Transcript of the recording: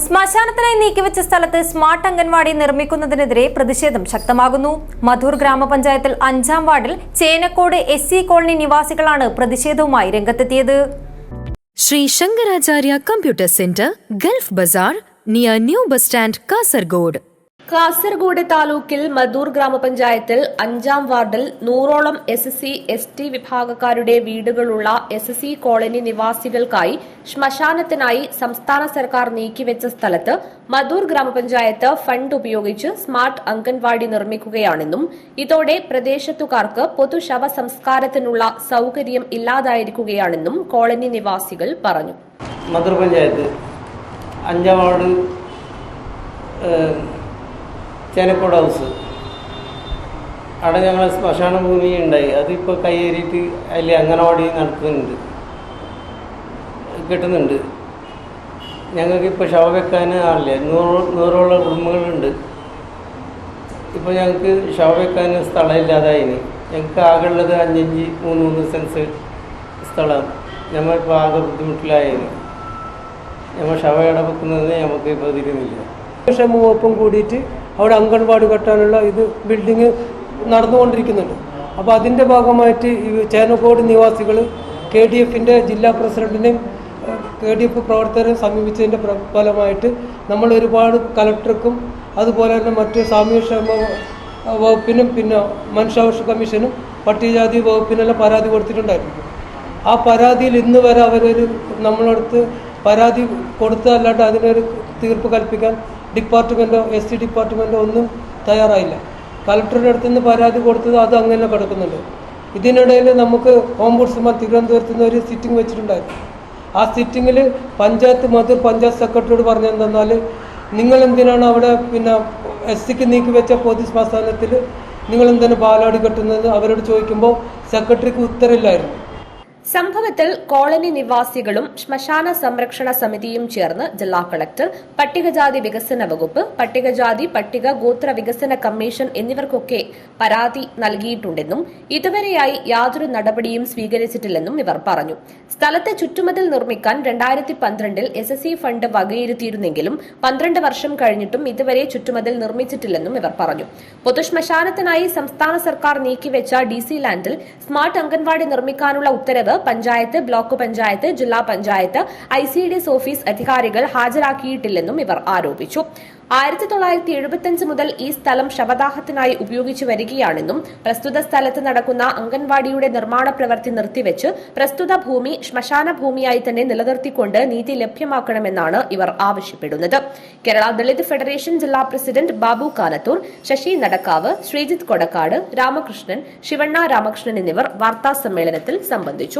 ശ്മശാനത്തിനായി നീക്കിവെച്ച സ്ഥലത്ത് സ്മാർട്ട് അംഗൻവാടി നിർമ്മിക്കുന്നതിനെതിരെ പ്രതിഷേധം ശക്തമാകുന്നു മധൂർ ഗ്രാമപഞ്ചായത്തിൽ അഞ്ചാം വാർഡിൽ ചേനക്കോട് എസ് കോളനി നിവാസികളാണ് പ്രതിഷേധവുമായി രംഗത്തെത്തിയത് Shri Shankaracharya computer centre gulf bazaar near new bus stand Kasargod. Kasaragod താലൂക്കിൽ മദൂർ ഗ്രാമപഞ്ചായത്തിൽ അഞ്ചാം വാർഡിൽ നൂറോളം S S C S T വിഭാഗക്കാരുടെ വീടുകളുള്ള എസ് എസ് സി കോളനി നിവാസികൾക്കായി ശ്മശാനത്തിനായി സംസ്ഥാന സർക്കാർ നീക്കിവെച്ച സ്ഥലത്ത് മദൂർ ഗ്രാമപഞ്ചായത്ത് ഫണ്ട് ഉപയോഗിച്ച് സ്മാർട്ട് അംഗൻവാടി നിർമ്മിക്കുകയാണെന്നും ഇതോടെ പ്രദേശത്തുകാർക്ക് പൊതുശവ സംസ്കാരത്തിനുള്ള സൌകര്യം ഇല്ലാതായിരിക്കുകയാണെന്നും കോളനി നിവാസികൾ പറഞ്ഞു. പഞ്ചായത്ത് അഞ്ചാം ചേനക്കോട് ഹൗസ്. അവിടെ ഞങ്ങൾ ശ്മശാന ഭൂമി ഉണ്ടായി. അതിപ്പോൾ കയ്യേറിയിട്ട് അതിൽ അംഗനവാടി നടത്തുന്നുണ്ട്. കിട്ടുന്നുണ്ട്. ഞങ്ങൾക്ക് ഇപ്പോൾ ശവ വെക്കാൻ ആളില്ല. നൂറ് നൂറോളം കുടുംബങ്ങളുണ്ട് ഇപ്പോൾ ഞങ്ങൾക്ക് ശവ വെക്കാൻ സ്ഥലമില്ലാതായിന് ഞങ്ങൾക്ക് ഉള്ളത് അഞ്ചഞ്ച് മൂന്ന് മൂന്ന് സെൻസ് സ്ഥലം. ഞമ്മളിപ്പോൾ ആകെ ബുദ്ധിമുട്ടിലായിരുന്നു ഞമ്മൾ ശവ ഇടവെക്കുന്നതിന് നമുക്ക് ഇപ്പോൾ തിരുന്നില്ല. വകുപ്പും കൂടിയിട്ട് അവിടെ അംഗൻവാടി കെട്ടാനുള്ള ഇത് ബിൽഡിങ് നടന്നുകൊണ്ടിരിക്കുന്നുണ്ട്. അപ്പോൾ അതിന്റെ ഭാഗമായിട്ട് ഈ ചേനക്കോട് നിവാസികൾ കെ ഡി എഫിന്റെ ജില്ലാ പ്രസിഡന്റിനെയും കെ ഡി എഫ് പ്രവർത്തകരെ സമീപിച്ചതിന്റെ ഫലമായിട്ട് നമ്മൾ ഒരുപാട് കലക്ടർക്കും അതുപോലെ തന്നെ മറ്റ് സാമൂഹ്യക്ഷേമ വകുപ്പിനും പിന്നെ മനുഷ്യാവകാശ കമ്മീഷനും പട്ടികജാതി വകുപ്പിനെല്ലാം പരാതി കൊടുത്തിട്ടുണ്ടായിരുന്നു. ആ പരാതിയിൽ ഇന്ന് വരെ അവരൊരു നമ്മളടുത്ത് പരാതി കൊടുത്തതല്ലാണ്ട് അതിനൊരു തീർപ്പ് കൽപ്പിക്കാൻ ഡിപ്പാർട്ട്മെന്റോ എസ് സി ഡിപ്പാർട്ട്മെന്റോ ഒന്നും തയ്യാറായില്ല. കളക്ടറുടെ അടുത്ത് നിന്ന് പരാതി കൊടുത്തത് അത് അങ്ങനെ കിടക്കുന്നുണ്ട്. ഇതിനിടയിൽ നമുക്ക് ഓംബുഡ്സ്മാൻ തിരുവനന്തപുരത്ത് നിന്ന് ഒരു സിറ്റിംഗ് വെച്ചിട്ടുണ്ടായിരുന്നു. ആ സിറ്റിങ്ങിൽ പഞ്ചായത്ത് മധുർ പഞ്ചായത്ത് സെക്രട്ടറിയോട് പറഞ്ഞെന്തെന്നാൽ നിങ്ങൾ എന്തിനാണ് അവിടെ പിന്നെ എസ് സിക്ക് നീക്കി വെച്ച പൊതു ശ്മശാനത്തിൽ നിങ്ങൾ എന്തിനാണ് കെട്ടുന്നത്? അവരോട് ചോദിക്കുമ്പോൾ സെക്രട്ടറിക്ക് ഉത്തരവില്ലായിരുന്നു സംഭവത്തിൽ കോളനി നിവാസികളും ശ്മശാന സംരക്ഷണ സമിതിയും ചേർന്ന് ജില്ലാ കളക്ടർ പട്ടികജാതി വികസന വകുപ്പ് പട്ടികജാതി പട്ടിക ഗോത്ര വികസന കമ്മീഷൻ എന്നിവർക്കൊക്കെ പരാതി നൽകിയിട്ടുണ്ടെന്നും ഇതുവരെയായി യാതൊരു നടപടിയും സ്വീകരിച്ചിട്ടില്ലെന്നും ഇവർ പറഞ്ഞു. സ്ഥലത്തെ ചുറ്റുമതിൽ നിർമ്മിക്കാൻ രണ്ടായിരത്തി പന്ത്രണ്ടിൽ എസ് എസ് സി ഫണ്ട് വകയിരുത്തിയിരുന്നെങ്കിലും പന്ത്രണ്ട് വർഷം കഴിഞ്ഞിട്ടും ഇതുവരെ ചുറ്റുമതിൽ നിർമ്മിച്ചിട്ടില്ലെന്നും ഇവർ പറഞ്ഞു. പൊതുശ്മശാനത്തിനായി സംസ്ഥാന സർക്കാർ നീക്കിവെച്ച ഡി സി ലാൻഡിൽ സ്മാർട്ട് അംഗൻവാടി നിർമ്മിക്കാനുള്ള ഉത്തരവ് പഞ്ചായത്ത് ബ്ലോക്ക് പഞ്ചായത്ത് ജില്ലാ panchayat I C D S office അധികാരികൾ ഹാജരാക്കിയിട്ടില്ലെന്നും ഇവർ ആരോപിച്ചു. ആയിരത്തി തൊള്ളായിരത്തി എഴുപത്തിയഞ്ച് മുതൽ ഈ സ്ഥലം ശവദാഹത്തിനായി ഉപയോഗിച്ചു വരികയാണെന്നും പ്രസ്തുത സ്ഥലത്ത് നടക്കുന്ന അംഗൻവാടിയുടെ നിർമ്മാണ പ്രവൃത്തി നിർത്തിവെച്ച് പ്രസ്തുത ഭൂമി ശ്മശാന ഭൂമിയായി തന്നെ നിലനിർത്തിക്കൊണ്ട് നീതി ലഭ്യമാക്കണമെന്നാണ് ഇവർ ആവശ്യപ്പെടുന്നത്. കേരള ദളിത് ഫെഡറേഷൻ ജില്ലാ പ്രസിഡന്റ് ബാബു കാനത്തൂർ ശശി നടക്കാവ് ശ്രീജിത്ത് കൊടക്കാട് രാമകൃഷ്ണൻ ശിവണ്ണ രാമകൃഷ്ണൻ എന്നിവർ വാർത്താ സമ്മേളനത്തിൽ സംബന്ധിച്ചു.